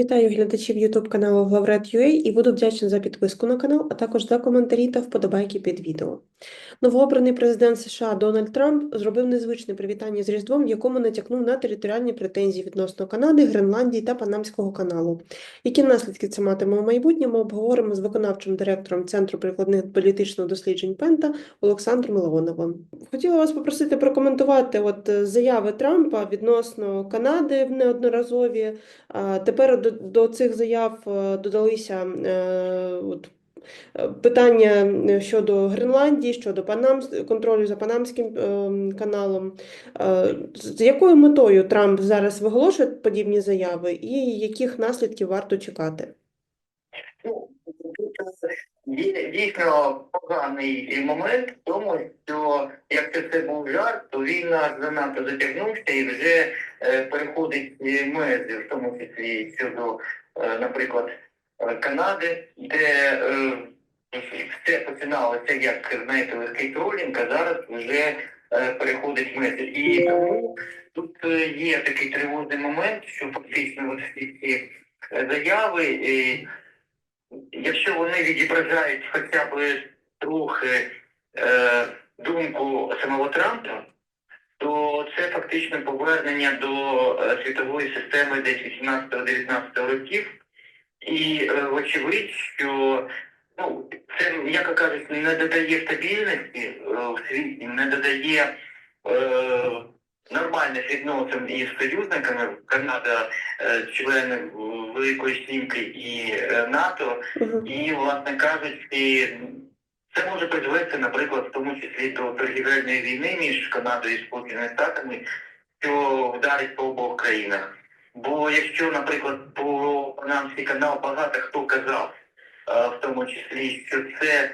Вітаю глядачів YouTube каналу Главред.ua і буду вдячна за підписку на канал, а також за коментарі та вподобайки під відео. Новообраний президент США Дональд Трамп зробив незвичне привітання з Різдвом, в якому натякнув на територіальні претензії відносно Канади, Гренландії та Панамського каналу. Які наслідки це матиме у майбутньому, обговоримо з виконавчим директором Центру прикладних політичних досліджень Пента Олександром Леоновим. Хотіла вас попросити прокоментувати от заяви Трампа відносно Канади в неодноразові. Тепер до, до цих заяв е, додалися е, от, питання е, щодо Гренландії, щодо Панам, контролю за Панамським е, каналом. Е, З якою метою Трамп зараз виголошує подібні заяви, і яких наслідків варто чекати? Ну, дійсно поганий момент в тому, що якщо це був жарт, то він занадто затягнувся і вже е, переходить е, межі, в тому числі щодо, е, наприклад, е, Канади, де е, все починалося як знаєте, легкий тролінг, а зараз вже е, переходить межі. І тому тут е, є такий тривожний момент, що фактично всі ці е, заяви. е, якщо вони відображають хоча б трохи е, думку самого Трампа, то це фактично повернення до е, світової системи десь 18-19 років. І е, вочевидь, що ну, це, м'яко кажучи, не додає стабільності е, в світі, не додає е, нормальних відносин із союзниками. Канада е, члени Великої Сімки і е, НАТО. І, власне кажучи, це може призвести, наприклад, в тому числі до торгівельної війни між Канадою і Сполученими Штатами, що вдарить по обох країнах. Бо якщо, наприклад, по Панамський канал багато хто казав, е, в тому числі, що це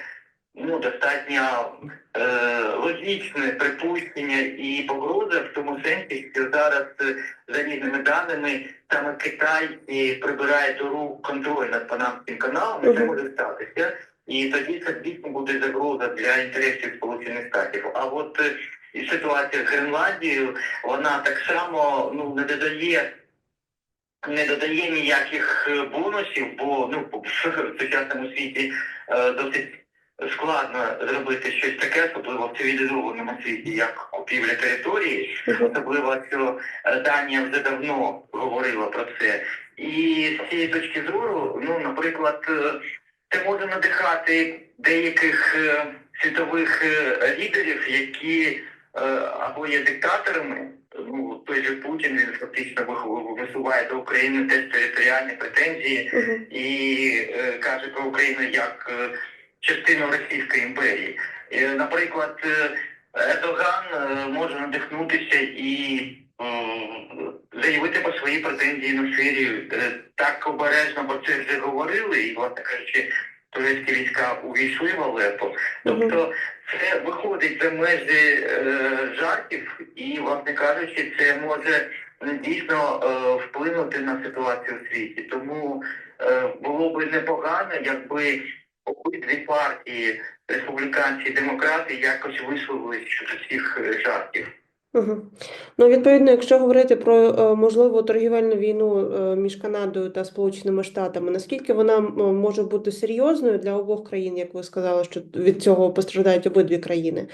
ну, достатньо е, логічне припущення і погроза в тому сенсі, що зараз е, за різними даними саме Китай і прибирає до рук контроль над Панамським каналом, і це може статися. І тоді це дійсно буде загроза для інтересів Сполучених Штатів. А от е, ситуація з Гренландією, вона так само ну не додає. Не додає ніяких е, бонусів, бо ну в сучасному світі е, досить складно зробити щось таке, особливо в цивілізованому світі, як купівля території. Особливо, що е, Данія вже давно говорила про це. І з цієї точки зору, ну, наприклад, це може надихати деяких світових лідерів, які або є диктаторами. Ну, той же Путін він фактично висуває до України теж територіальні претензії і е, каже про Україну як е, частину Російської імперії. Е, наприклад, е, Ердоган е, може надихнутися і м, заявити про свої претензії на Сирію. Е, Так обережно про це вже говорили, і, власне кажучи, турецькі війська увійшли в Алепо. Тобто це виходить за межі е, жартів, і, власне кажучи, це може дійсно е, вплинути на ситуацію в світі. Тому е, було би непогано, якби обидві партії, республіканці і демократи, якось висловились щодо цих е, жартів. Мгм. Ну, відповідно, якщо говорити про е, можливу торгівельну війну е, між Канадою та Сполученими Штатами, наскільки вона може бути серйозною для обох країн, як ви сказали, що від цього постраждають обидві країни?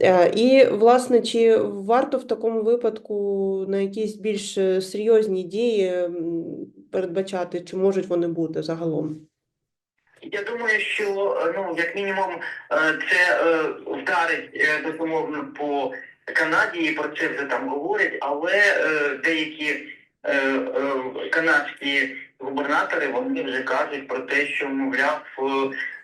Е, І, власне, чи варто в такому випадку на якісь більш серйозні дії передбачати, чи можуть вони бути загалом? Я думаю, що ну як мінімум це вдарить безумовно по Канаді, і про це вже там говорять, але е, деякі е, е, канадські губернатори вони вже кажуть про те, що мовляв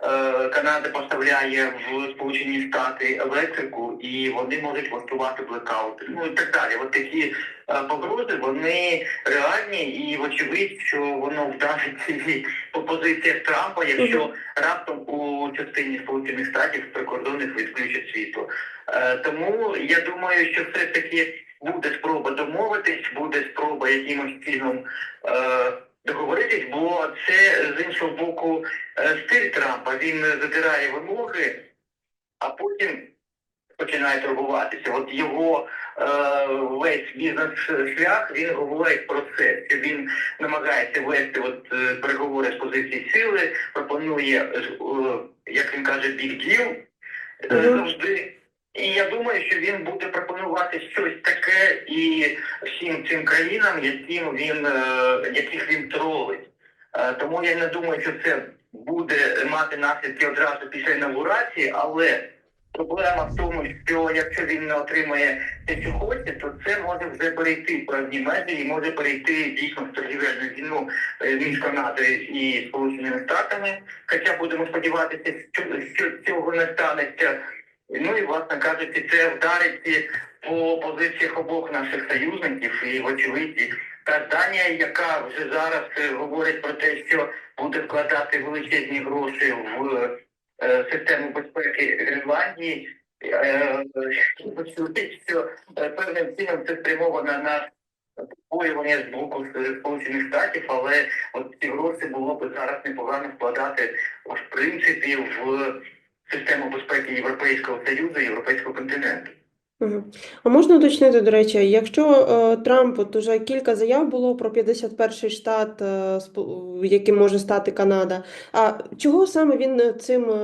е, Канада поставляє в Сполучені Штати електрику, і вони можуть влаштувати блекаути. Ну і так далі. От такі е, погрози вони реальні, і вочевидь, що воно вдарить і по позиціях Трампа, якщо раптом у частині Сполучених Штатів прикордонних відключать світло. Е, тому я думаю, що все таки буде спроба домовитись, буде спроба якимось чином договоритись, бо це з іншого боку е, стиль Трампа. Він задирає вимоги, а потім починає турбуватися. От його е, весь бізнес-шлях він говорить про це. Він намагається вести от, е, переговори з позиції сили, пропонує, е, як він каже, Мгм. завжди. І я думаю, що він буде пропонувати щось таке і всім цим країнам, яким він, е, яких він тролить. Е, Тому я не думаю, що це буде мати наслідки одразу після інаугурації, але проблема в тому, що якщо він не отримає те, що хоче, то це може вже перейти певні межі і може перейти дійсно в торгівельну війну е, між Канадою і Сполученими Штатами. Хоча будемо сподіватися, що цього не станеться. Ну і власне кажучи, це вдарить по позиціях обох наших союзників і вочевидь. Та Данія, яка вже зараз е, говорить про те, що буде вкладати величезні гроші в е, систему безпеки Гренландії, е, що е, певним чином це спрямовано на побоювання з боку Сполучених Штатів, але от ці гроші було б зараз непогано вкладати в принципі в систему безпеки Європейського Союзу, і Європейського континенту. А можна уточнити, до речі, якщо е, Трамп, от уже кілька заяв було про 51-й штат, е, яким може стати Канада. А чого саме він цим е,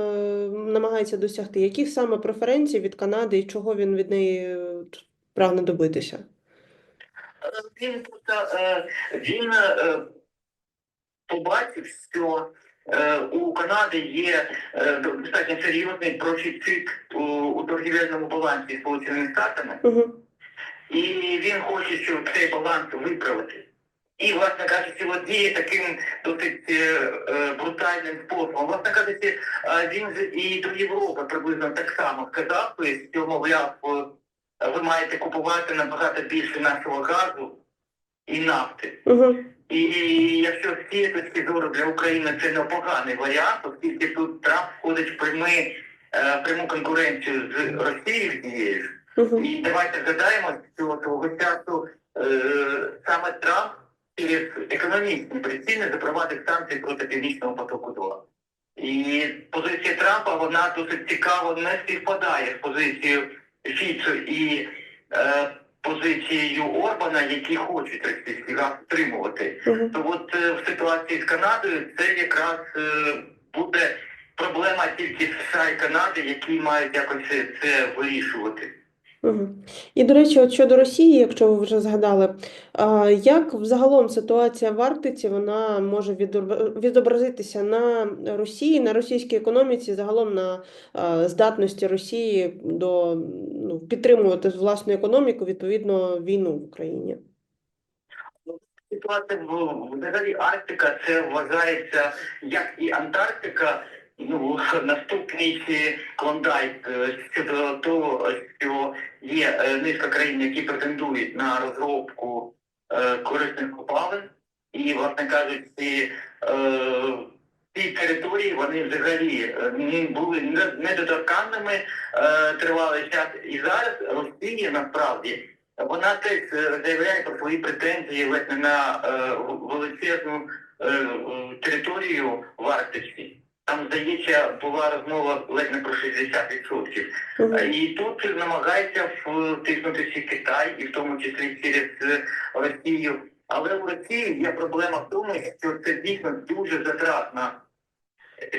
намагається досягти? Які саме преференції від Канади і чого він від неї е, прагне добитися? Е, Він просто е, він побачив, що у Канади є е, достатньо серйозний профіцит у, торгівельному балансі з Сполученими Штатами. Угу. І він хоче, щоб цей баланс виправити. І, власне кажучи, от діє таким досить е, е, брутальним способом. Власне кажучи, е, він же і до Європи приблизно так само сказав, що, мовляв, е, ви маєте купувати набагато більше нашого газу і нафти. Угу. І якщо з цієї точки зору для України це непоганий варіант, оскільки тут Трамп входить в прямий, е, пряму конкуренцію з Росією. Угу. І давайте згадаємо, що того часу е, саме Трамп через економічні причини запровадив санкції проти Північного потоку 2. І позиція Трампа вона досить цікаво не співпадає з позицією Фіцо і е, позицією Орбана, які хочуть російський газ стримувати. Угу. То от е, в ситуації з Канадою це якраз е, буде проблема тільки США і Канади, які мають якось це вирішувати. І, до речі, от щодо Росії, якщо ви вже згадали, як взагалом ситуація в Арктиці вона може відобразитися на Росії, на російській економіці, загалом на здатності Росії до ну, підтримувати власну економіку, відповідно, війну в Україні? Ситуація взагалі Арктика це вважається як і Антарктика. Ну наступний клондайк е, щодо того, що є е, низка країн, які претендують на розробку е, корисних копалин, і, власне кажучи, ці території вони взагалі були недоторканними тривалий час. І зараз Росія насправді вона теж заявляє про свої претензії ледь не на величезну територію в Арктиці. Там, здається, була розмова ледь не про 60%. Угу. Е, І тут намагається втиснутися Китай, і в тому числі через е, Росію. Але в Росії є проблема в тому, що це дійсно дуже затратна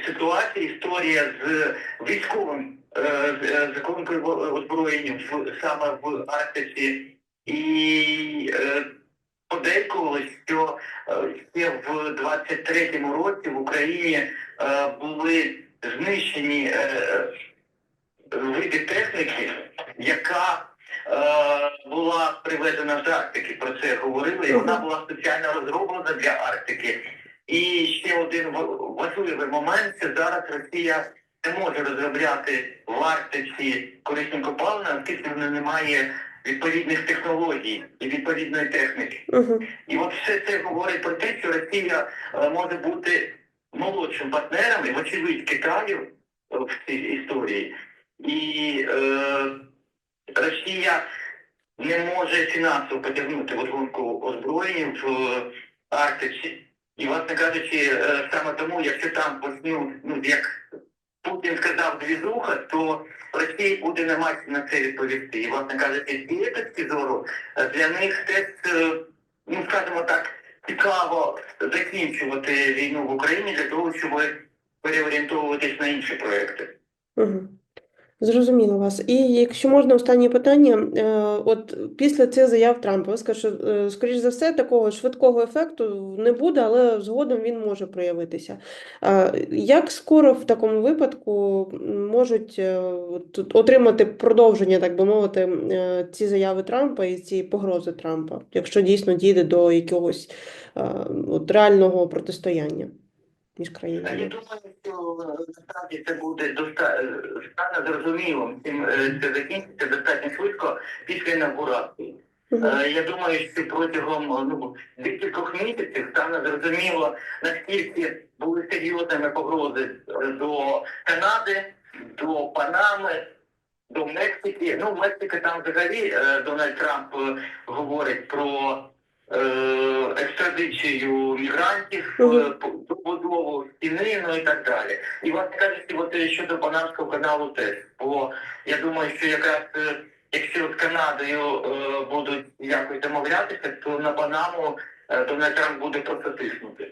ситуація, історія з військовим е, з- е, законною озброєнням в- саме в Арктиці. І подейкувалось, що е, ще в 23-му році в Україні е, були знищені е, види техніки, яка була привезена з Арктики, про це говорили, і вона була спеціально розроблена для Арктики. І ще один важливий момент, що зараз Росія не може розробляти в Арктиці корисні копалини, оскільки в неї немає відповідних технологій і відповідної техніки. Угу. І от все це говорить про те, що Росія е, може бути молодшим партнером, і вочевидь Китаю е, в цій історії. І е, Росія не може фінансово потягнути в гонку озброєння в е, Арктиці. І, власне кажучи, саме тому, якщо там ну як Путін сказав двізуха, то Росії буде не мати на це відповісти. І, власне кажучи, з цієї зору е, для них теж, е, ну скажімо так, цікаво закінчувати війну в Україні для того, щоб переорієнтовуватись на інші проекти. Угу. Зрозуміло вас. І якщо можна, останнє питання. Е, От після цих заяв Трампа, ви скажете, що, е, скоріш за все, такого швидкого ефекту не буде, але згодом він може проявитися. Як скоро в такому випадку можуть е, отримати продовження, так би мовити, ці заяви Трампа і ці погрози Трампа, якщо дійсно дійде до якогось от реального протистояння між країнами? Що насправді це буде доста... е, стане зрозумілим. Е, це закінчиться достатньо швидко після інаугурації. Мгм. Е, Я думаю, що протягом ну, декількох місяців стане зрозуміло, наскільки були серйозними погрози до Канади, до Панами, до Мексики. Ну, Мексика там взагалі Дональд Трамп говорить про екстрадицію мігрантів, е, Мгм. по- добудову стіни, ну і так далі. І вас кажучи, от е, щодо Панамського каналу теж. Бо я думаю, що якраз е, якщо з Канадою е, будуть якось домовлятися, то на Панаму е, Дональд Трамп буде просто тиснути.